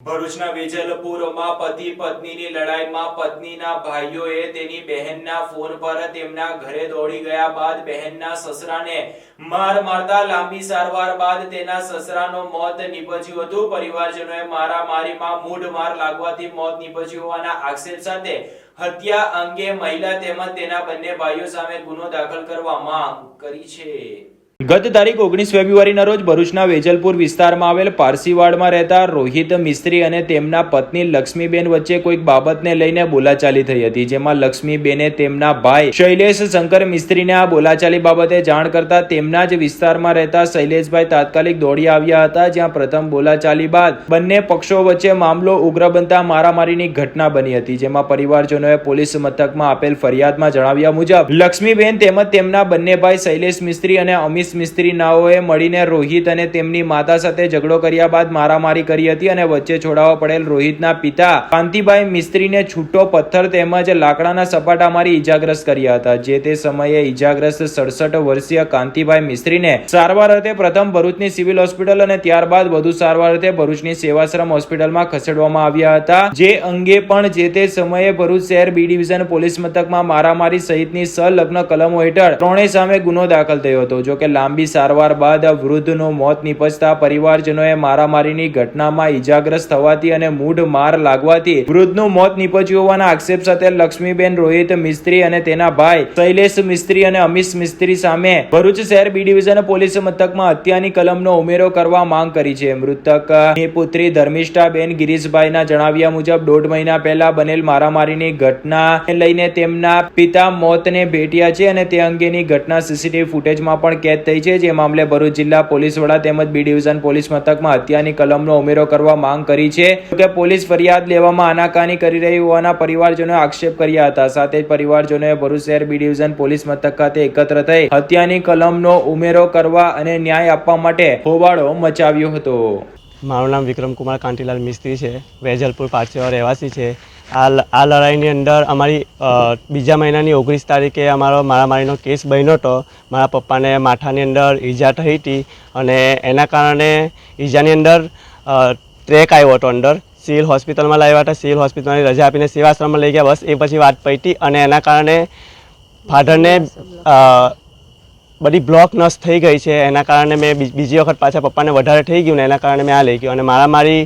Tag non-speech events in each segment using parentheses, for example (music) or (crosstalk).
ભરૂચના વેજલપુરમાં પતિ પત્નીની લડાઈમાં પત્નીના ભાઈઓએ તેની બહેનના ફોન પર તેમના ઘરે દોડી ગયા બાદ બહેનના સસરાને માર મારતા લાંબી સારવાર બાદ તેના સસરાનો મોત નીપજ્યું હતું. પરિવારજનોએ મારામારીમાં મૂઢ માર લાગવાથી મોત નીપજ્યું હોવાના આક્ષેપ સાથે હત્યા અંગે મહિલા તેમજ તેના બંને ભાઈઓ સામે ગુનો દાખલ કરવા માંગ કરી છે. ગત તારીખ ઓગણીસ ફેબ્રુઆરીના રોજ ભરૂચના વેજલપુર વિસ્તારમાં આવેલ પારસીવાડમાં રહેતા રોહિત મિસ્ત્રી અને તેમના પત્ની લક્ષ્મીબેન વચ્ચે કોઈક બાબતને લઈને બોલાચાલી થઈ હતી, જેમાં લક્ષ્મીબેને તેમના ભાઈ શૈલેષ શંકર મિસ્ત્રીને આ બોલાચાલી બાબતે જાણ કરતા તેમના જ વિસ્તારમાં રહેતા શૈલેષભાઈ તાત્કાલિક દોડી આવ્યા હતા, જ્યાં પ્રથમ બોલાચાલી બાદ બંને પક્ષો વચ્ચે મામલો ઉગ્ર બનતા મારામારીની ઘટના બની હતી, જેમાં પરિવારજનોએ પોલીસ મથકમાં આપેલ ફરિયાદમાં જણાવ્યા મુજબ, લક્ષ્મીબેન તેમજ તેમના બંને ભાઈ શૈલેષ મિસ્ત્રી અને અમીશ મિસ્ત્રી નાઓએ મળીને રોહિત અને તેમની માતા સાથે ઝઘડો કર્યા બાદ મારામારી કરી હતી અને વચ્ચે છોડાવવા પડેલ રોહિતના પિતા કાંતિભાઈ મિસ્ત્રીને છૂટો પથ્થર તેમજ લાકડાના સપાટા મારી ઈજાગ્રસ્ત કર્યા હતા. જે તે સમયે ઈજાગ્રસ્ત સડસઠ વર્ષીય કાંતિભાઈ મિસ્ત્રીને સારવાર અર્થે પ્રથમ ભરૂચની સિવિલ હોસ્પિટલ અને ત્યારબાદ વધુ સારવાર અર્થે ભરૂચની સેવાશ્રમ હોસ્પિટલમાં ખસેડવામાં આવ્યા હતા. જે અંગે પણ જે તે સમયે ભરૂચ શહેર બી ડિવિઝન પોલીસ મથકમાં મારામારી સહિતની સંલગ્ન કલમો હેઠળ ત્રણેય સામે ગુનો દાખલ થયો હતો. જોકે લાંબી સારવાર બાદ વૃદ્ધનું મોત નીપજતા પરિવારજનોએ મારામારીની ઘટનામાં ઈજાગ્રસ્ત થવાથી અને મૂઢ માર લાગવાથી વૃદ્ધનું મોત નિપજ્યું હોવાના આક્ષેપ સાથે લક્ષ્મીબેન રોહિત મિસ્ત્રી અને તેના ભાઈ શૈલેષ મિસ્ત્રી અને અમીશ મિસ્ત્રી સામે ભરૂચ શહેર બી ડિવિઝન પોલીસ મથકમાં હત્યાની કલમનો ઉમેરો કરવા માંગ કરી છે. મૃતક પુત્રી ધર્મિષ્ઠાબેન ગિરીશભાઈના જણાવ્યા મુજબ દોઢ મહિના પહેલા બનેલ મારામારીની ઘટના લઈને તેમના પિતા મોતને ભેટ્યા છે અને તે અંગેની ઘટના સીસીટીવી ફૂટેજમાં પણ કેદ થઈ છે. જે મામલે ભરૂચ જિલ્લા પોલીસ વડા તેમજ બી ડિવિઝન પોલીસ મથકમાં હત્યાની કલમનો ઉમેરો કરવા માંગ કરી છે. કે પોલીસ ફરિયાદ લેવામાં આનાકાની કરી રહી હોવાના પરિવારજનોએ આક્ષેપ કર્યા હતા. સાથે જ પરિવારજનોએ ભરૂચ શહેર બી ડિવિઝન પોલીસ મથક ખાતે એકત્ર થઈ હત્યાની કલમનો ઉમેરો કરવા અને ન્યાય આપવા માટે હોબાળો મચાવ્યો હતો. મારું નામ વિક્રમકુમાર કાંટીલાલ મિસ્ત્રી છે. વેજલપુર પારસેવા રહેવાસી છે. આ આ લડાઈની અંદર અમારી બીજા મહિનાની ઓગણીસ તારીખે અમારો મારામારીનો કેસ બન્યો હતો. મારા પપ્પાને માથાની અંદર ઈજા થઈ હતી અને એના કારણે ઈજાની અંદર ટ્રેક આવ્યો હતો અંદર. સિવિલ હોસ્પિટલમાં લાવ્યા હતા. સિવિલ હોસ્પિટલની રજા આપીને સેવાશ્રમમાં લઈ ગયા. બસ એ પછી વાત પૈતી અને એના કારણે ફાધરને બધી બ્લોક નસ થઈ ગઈ છે. એના કારણે મેં બીજી વખત પાછા પપ્પાને વધારે થઈ ગયું ને એના કારણે મેં આ લઈ ગયું. અને મારામારી,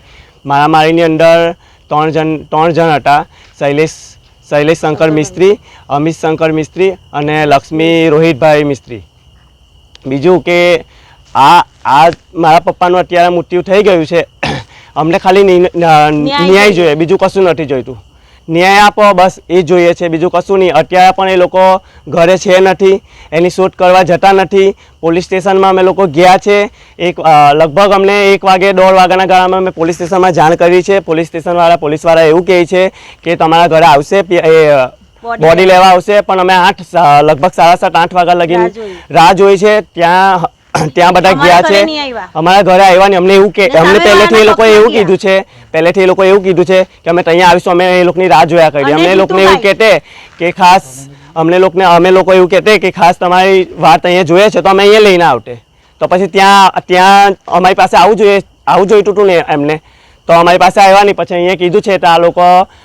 મારામારીની અંદર ત્રણ જણ ત્રણ જણ હતા. શૈલેષ શૈલેષ શંકર મિસ્ત્રી અમિત શંકર મિસ્ત્રી અને લક્ષ્મી રોહિતભાઈ મિસ્ત્રી. બીજું કે આ આ મારા પપ્પાનું અત્યારે મૃત્યુ થઈ ગયું છે. અમને ખાલી ન્યાય જોઈએ બીજું કશું નથી જોઈતું. ન્યાય આપો બસ એ જોઈએ છે. બીજું કશું નહીં. અત્યારે પણ એ લોકો ઘરે છે નથી એની શૂટ કરવા જતા નથી. પોલીસ સ્ટેશનમાં અમે લોકો ગયા છે. એક લગભગ અમને એક વાગે દોઢ વાગ્યાના ગાળામાં અમે પોલીસ સ્ટેશનમાં જાણ કરી છે. પોલીસ સ્ટેશનવાળા પોલીસવાળા એવું કહે છે કે તમારા ઘરે આવશે એ બોડી લેવા. આવશે પણ અમે આઠ લગભગ સાડા સાત આઠ વાગ્યા લગીને રાહ જોઈ છે. ત્યાં (clears throat) ત્યાં બધા ગયા છે. અમારા ઘરે આવ્યા ને અમને એવું કે અમને પહેલેથી એ લોકોએ એવું કીધું છે પહેલેથી એ લોકોએ એવું કીધું છે કે અમે ત્યાં આવીશું અમે એ લોકોની રાહ જોયા અને અમને એ લોકોને એવું. કહેતે કે ખાસ અમને લોકોને અમે લોકો એવું કહેતે કે ખાસ તમારી વાત અહીંયા જોઈએ છે તો અમે અહીંયા લઈને આવતે. તો પછી ત્યાં ત્યાં અમારી પાસે આવું જોઈએ આવું જોઈતું હતું ને એમને. તો અમારી પાસે આવ્યા નહીં પછી અહીંયા કીધું છે તો આ લોકો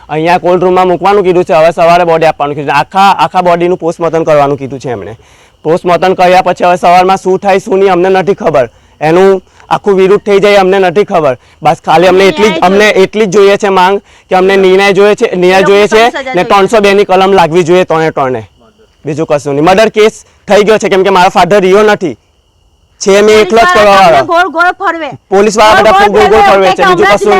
અહીંયા કોલ્ડ રૂમમાં મૂકવાનું કીધું છે. હવે સવારે બોડી આપવાનું કીધું છે. આખા આખા બોડીનું પોસ્ટમોર્ટમ કરવાનું કીધું છે એમણે. પોસ્ટમોર્ટમ કર્યા પછી હવે સવારમાં શું થાય શું નહીં અમને નથી ખબર. એનું આખું વિરુદ્ધ થઈ જાય અમને નથી ખબર. બસ ખાલી અમને એટલી જ અમને એટલી જ જોઈએ છે માંગ કે અમને નિર્ણય જોઈએ છે નિર્ણય જોઈએ છે ને ત્રણસો બે ની કલમ લાગવી જોઈએ ત્રણે ત્રણે. બીજું કશું નહીં. મર્ડર કેસ થઈ ગયો છે કેમ કે મારા ફાધર રહ્યો નથી. છે મેં એકલો જ કરવા વાળો પોલીસવાળા બધા ગોળ ગોળ ફરવે. છે બીજું કશું